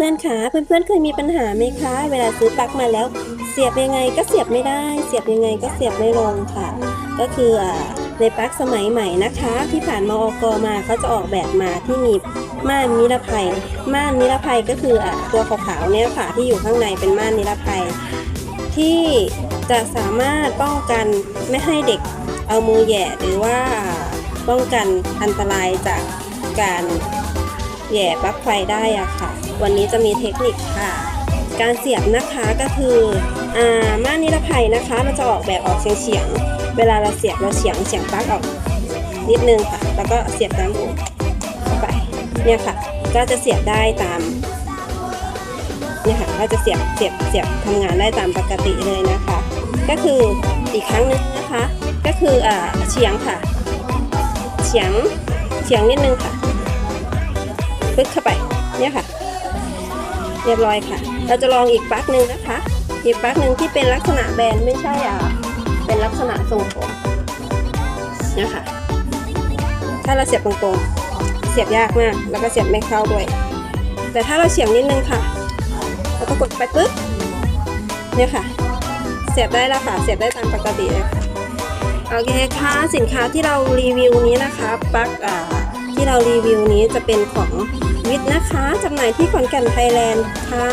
พื่อนๆคะเพื่อนๆเคยมีปัญหาไหมคะ เวลาซื้อปลั๊กมาแล้ว เสียบยังไงก็เสียบไม่ได้ เสียบยังไงก็เสียบไม่ลงค่ะ ก็คืออ่าในปลั๊กสมัยใหม่นะคะ ที่ผ่านมอกมาเขาจะออกแบบมาที่มีม่านนิรภัย ม่านนิรภัยก็คืออ่าตัวขาวๆเนี่ยค่ะที่อยู่ข้างในเป็นม่านนิรภัย ที่จะสามารถป้องกันไม่ให้เด็กเอามือแย่หรือว่าป้องกันอันตรายจากการแย่ปลั๊กไฟได้อะค่ะ วันนี้จะมีเทคนิคค่ะ การเสียบนะคะก็คืออ่าม่านนิรภัยนะคะ มันจะออกแบบออกเฉียงเฉียงๆเวลาเราเสียบเราเฉียงเฉียงปลั๊กออกนิดนึงค่ะ แล้วก็เสียบตามหูเข้าไปเนี่ยค่ะ ก็จะเสียบได้ตามเนี่ยค่ะก็จะเสียบเสียบเสียบทำงานได้ตามปกติเลยนะคะ ก็คืออีกครั้งนึงนะคะ ก็คืออ่าเฉียงค่ะเฉียงเฉียงนิดนึงค่ะปึ๊กเข้าไปเนี่ยค่ะ เรียบร้อยค่ะ เราจะลองอีกปลั๊กหนึ่งนะคะ อีกปลั๊กหนึ่งที่เป็นลักษณะแบนไม่ใช่อะ เป็นลักษณะทรงผมนี่ยค่ะถ้าเราเสียบตรงๆ เสียบยากมาก แล้วก็เสียบไม่เข้าด้วย แต่ถ้าเราเฉียงนิดนึงค่ะ แล้วก็กดไปปึ๊บ เนี่ยค่ะ เสียบได้แล้วค่ะ เสียบได้ตามปกติเลยค่ะ โอเคค่ะ สินค้าที่เรารีวิวนี้นะคะปลั๊กอ่า ที่เรารีวิวนี้จะเป็นของวิทนะคะจำหน่ายที่ขอนแก่นไทยแลนด์ค่ะ